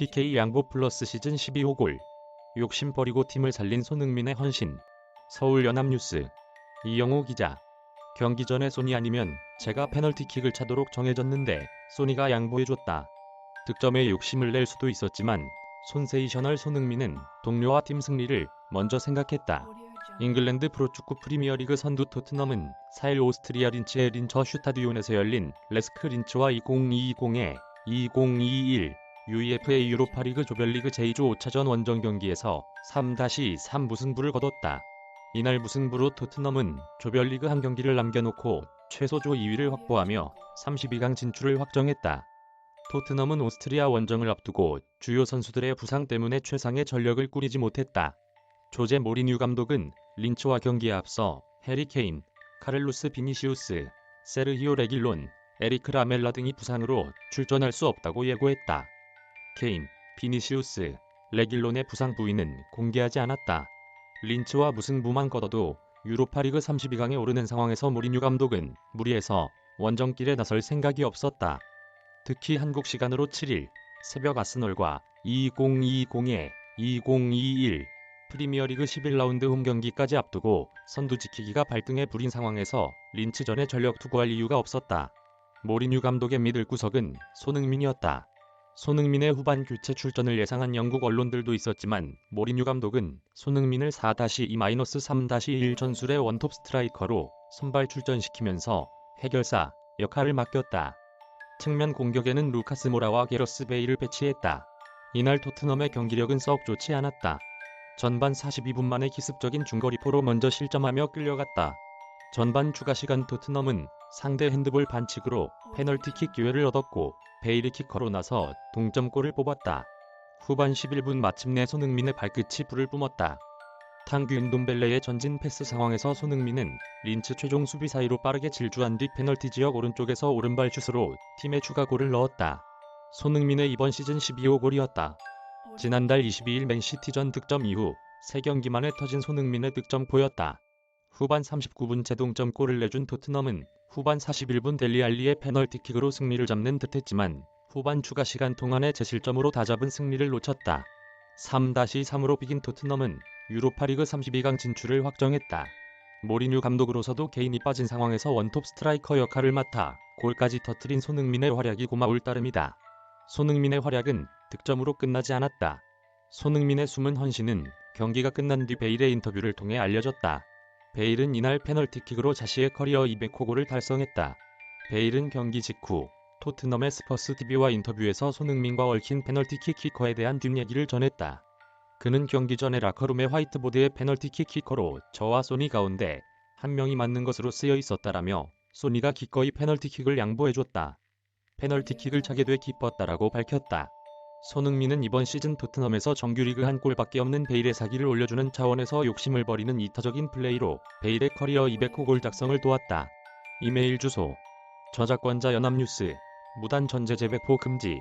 PK 양보 플러스 시즌 12호 골. 욕심 버리고 팀을 살린 손흥민의 헌신. 서울 연합뉴스. 이영호 기자. 경기 전에 소니 아니면 제가 페널티킥을 차도록 정해졌는데 소니가 양보해줬다. 득점에 욕심을 낼 수도 있었지만 손세이셔널 손흥민은 동료와 팀 승리를 먼저 생각했다. 잉글랜드 프로축구 프리미어리그 선두 토트넘은 4일 오스트리아 린츠의 린처 슈타디온에서 열린 레스크 린츠와 2020의 2021 UEFA 유로파리그 조별리그 제2조 5차전 원정 경기에서 3-3 무승부를 거뒀다. 이날 무승부로 토트넘은 조별리그 한 경기를 남겨놓고 최소조 2위를 확보하며 32강 진출을 확정했다. 토트넘은 오스트리아 원정을 앞두고 주요 선수들의 부상 때문에 최상의 전력을 꾸리지 못했다. 조제 모리뉴 감독은 린츠와 경기에 앞서 해리 케인, 카를로스 비니시우스, 세르히오 레길론, 에리크 라멜라 등이 부상으로 출전할 수 없다고 예고했다. 케인, 비니시우스, 레길론의 부상 부위는 공개하지 않았다. 린츠와 무승부만 거둬도 유로파리그 32강에 오르는 상황에서 모리뉴 감독은 무리해서 원정길에 나설 생각이 없었다. 특히 한국 시간으로 7일 새벽 아스널과 2020의 2021 프리미어리그 11라운드 홈 경기까지 앞두고 선두 지키기가 발등에 불인 상황에서 린츠전에 전력 투구할 이유가 없었다. 모리뉴 감독의 믿을 구석은 손흥민이었다. 손흥민의 후반 교체 출전을 예상한 영국 언론들도 있었지만 모리뉴 감독은 손흥민을 4-2-3-1 전술의 원톱 스트라이커로 선발 출전시키면서 해결사 역할을 맡겼다. 측면 공격에는 루카스 모라와 게러스 베일을 배치했다. 이날 토트넘의 경기력은 썩 좋지 않았다. 전반 42분 만에 기습적인 중거리포로 먼저 실점하며 끌려갔다. 전반 추가 시간 토트넘은 상대 핸드볼 반칙으로 페널티킥 기회를 얻었고 베일이 키커로 나서 동점골을 뽑았다. 후반 11분 마침내 손흥민의 발끝이 불을 뿜었다. 탕규 운동벨레의 전진 패스 상황에서 손흥민은 린츠 최종 수비 사이로 빠르게 질주한 뒤 페널티 지역 오른쪽에서 오른발 슛으로 팀의 추가골을 넣었다. 손흥민의 이번 시즌 12호 골이었다. 지난달 22일 맨시티전 득점 이후 3경기 만에 터진 손흥민의 득점포였다. 후반 39분 제동점 골을 내준 토트넘은 후반 41분 델리 알리의 페널티킥으로 승리를 잡는 듯했지만 후반 추가 시간 동안의 재실점으로 다잡은 승리를 놓쳤다. 3-3으로 비긴 토트넘은 유로파리그 32강 진출을 확정했다. 모리뉴 감독으로서도 개인이 빠진 상황에서 원톱 스트라이커 역할을 맡아 골까지 터트린 손흥민의 활약이 고마울 따름이다. 손흥민의 활약은 득점으로 끝나지 않았다. 손흥민의 숨은 헌신은 경기가 끝난 뒤 베일의 인터뷰를 통해 알려졌다. 베일은 이날 페널티킥으로 자신의 커리어 200호 골을 달성했다. 베일은 경기 직후 토트넘의 스퍼스 TV와 인터뷰에서 손흥민과 얽힌 페널티킥 키커에 대한 뒷얘기를 전했다. 그는 경기 전에 라커룸의 화이트보드에 페널티킥 키커로 저와 소니 가운데 한 명이 맞는 것으로 쓰여 있었다라며 소니가 기꺼이 페널티킥을 양보해줬다. 페널티킥을 차게 돼 기뻤다라고 밝혔다. 손흥민은 이번 시즌 토트넘에서 정규리그 한 골밖에 없는 베일의 사기를 올려주는 차원에서 욕심을 버리는 이타적인 플레이로 베일의 커리어 200호 골 작성을 도왔다. 이메일 주소 저작권자 연합뉴스 무단 전제 재배포 금지